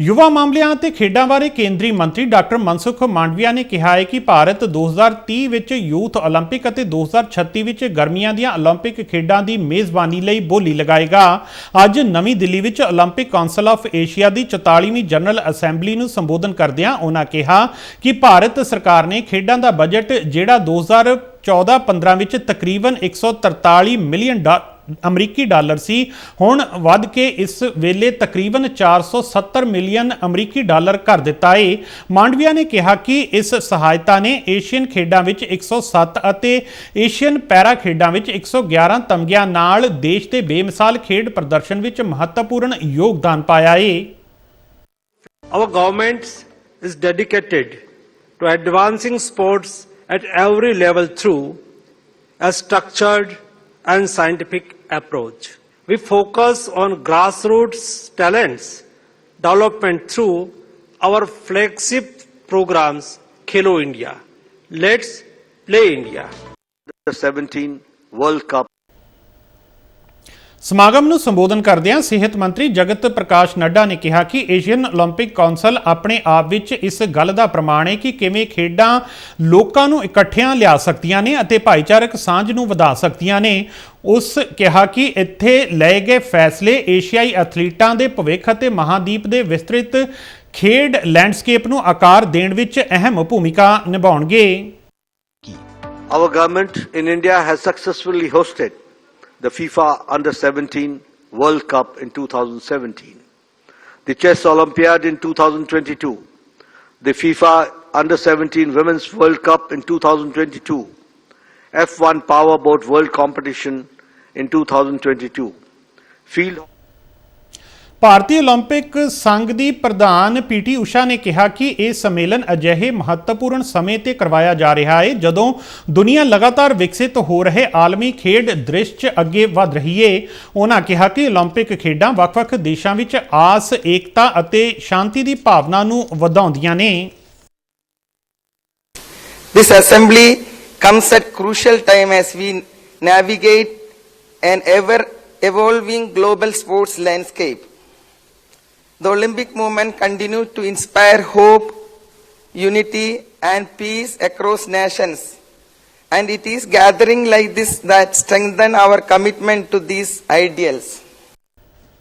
ਯੁਵਾ ਮਾਮਲਿਆਂ ਅਤੇ ਖੇਡਾਂ ਬਾਰੇ ਕੇਂਦਰੀ ਮੰਤਰੀ ਡਾਕਟਰ ਮਨਸੁਖ ਮਾਂਡਵੀਆ ਨੇ ਕਿਹਾ ਹੈ ਕਿ ਭਾਰਤ 2030 ਵਿੱਚ ਯੂਥ 올림픽 ਅਤੇ 2036 ਵਿੱਚ ਗਰਮੀਆਂ ਦੀਆਂ 올림픽 ਖੇਡਾਂ ਦੀ ਮੇਜ਼ਬਾਨੀ ਲਈ ਬੋਲੀ ਲਗਾਏਗਾ ਅੱਜ ਨਵੀਂ ਦਿੱਲੀ ਵਿੱਚ 올림픽 ਕਾਉਂਸਲ ਆਫ ਏਸ਼ੀਆ ਦੀ 44ਵੀਂ ਜਨਰਲ ਅਸੈਂਬਲੀ ਨੂੰ ਸੰਬੋਧਨ ਕਰਦਿਆਂ ਉਹਨਾਂ ਕਿਹਾ ਕਿ ਭਾਰਤ ਸਰਕਾਰ ਨੇ ਖੇਡਾਂ ਦਾ ਬਜਟ ਜਿਹੜਾ 2014-15 ਵਿੱਚ ਤਕਰੀਬਨ 143 ਮਿਲੀਅਨ ਡਾ- ਅਮਰੀਕੀ ਡਾਲਰ ਸੀ। ਹੁਣ ਵੱਧ ਕੇ ਇਸ ਵੇਲੇ ਤਕਰੀਬਨ 470 ਮਿਲੀਅਨ ਅਮਰੀਕੀ ਡਾਲਰ ਕਰ ਦਿੱਤਾ ਏ। ਮਾਂਡਵੀਆ ਨੇ ਕਿਹਾ ਕਿ ਇਸ ਸਹਾਇਤਾ ਨੇ ਏਸ਼ੀਅਨ ਖੇਡਾਂ ਵਿੱਚ 107 ਅਤੇ ਏਸ਼ੀਅਨ ਪੈਰਾ ਖੇਡਾਂ ਵਿੱਚ 111 ਤਮਗਿਆਂ ਨਾਲ ਦੇਸ਼ ਦੇ ਬੇਮਿਸਾਲ ਖੇਡ ਪ੍ਰਦਰਸ਼ਨ ਵਿੱਚ ਮਹੱਤਵਪੂਰਨ ਯੋਗਦਾਨ ਪਾਇਆ ਹੈ Our government is dedicated to advancing sports at every level through a structured and scientific approach. We focus on grassroots talents development through our flagship programs Khelo India. Let's play India. the 17 World Cup ਸਮਾਗਮ ਨੂੰ ਸੰਬੋਧਨ ਕਰਦਿਆਂ ਸਿਹਤ ਮੰਤਰੀ ਜਗਤ ਪ੍ਰਕਾਸ਼ ਨੱਡਾ ਨੇ ਕਿਹਾ ਕਿ ਏਸ਼ੀਅਨ 올림픽 ਕਾਉਂਸਲ ਆਪਣੇ ਆਪ ਵਿੱਚ ਇਸ ਗੱਲ ਦਾ ਪ੍ਰਮਾਣ ਹੈ ਕਿ ਕਿਵੇਂ ਖੇਡਾਂ ਲੋਕਾਂ ਨੂੰ ਇਕੱਠਿਆਂ ਲਿਆ ਸਕਦੀਆਂ ਨੇ ਅਤੇ ਭਾਈਚਾਰਕ ਸਾਂਝ ਨੂੰ ਵਧਾ ਸਕਦੀਆਂ ਨੇ ਉਸ ਕਿਹਾ ਕਿ ਇੱਥੇ ਲਏ ਗਏ ਫੈਸਲੇ ਏਸ਼ੀਆਈ ਐਥਲੀਟਾਂ ਦੇ ਭਵਿੱਖ ਅਤੇ ਮਹਾਦੀਪ ਦੇ ਵਿਸਤ੍ਰਿਤ ਖੇਡ ਲੈਂਡਸਕੇਪ ਨੂੰ ਆਕਾਰ ਦੇਣ ਵਿੱਚ ਅਹਿਮ ਭੂਮਿਕਾ ਨਿਭਾਉਣਗੇ Our government in India has successfully hosted the FIFA Under 17 World Cup in 2017, the Chess Olympiad in 2022, the FIFA Under 17 Women's World Cup in 2022, F1 Powerboat World Competition in 2022, Field ਭਾਰਤੀ 올림픽 ਸੰਘ ਦੀ ਪ੍ਰਧਾਨ ਪੀਟੀ ਊਸ਼ਾ ਨੇ ਕਿਹਾ ਕਿ ਇਹ ਸੰਮੇਲਨ ਅਜਿਹੇ ਮਹੱਤਵਪੂਰਨ ਸਮੇਂ ਤੇ ਕਰਵਾਇਆ ਜਾ ਰਿਹਾ ਹੈ ਜਦੋਂ ਦੁਨੀਆ ਲਗਾਤਾਰ ਵਿਕਸਿਤ ਹੋ ਰਹੇ ਆਲਮੀ ਖੇਡ ਦ੍ਰਿਸ਼ 'ਚ ਅੱਗੇ ਵਧ ਰਹੀ ਹੈ ਉਹਨਾਂ ਕਿਹਾ ਕਿ 올림픽 ਖੇਡਾਂ ਵੱਖ-ਵੱਖ ਦੇਸ਼ਾਂ ਵਿੱਚ ਆਸ ਏਕਤਾ ਅਤੇ ਸ਼ਾਂਤੀ ਦੀ ਭਾਵਨਾ ਨੂੰ ਵਧਾਉਂਦੀਆਂ ਨੇ This assembly comes at crucial time as we navigate an ever evolving global sports landscape. The Olympic movement continues to inspire hope, unity and peace across nations. And it is gathering like this that strengthen our commitment to these ideals.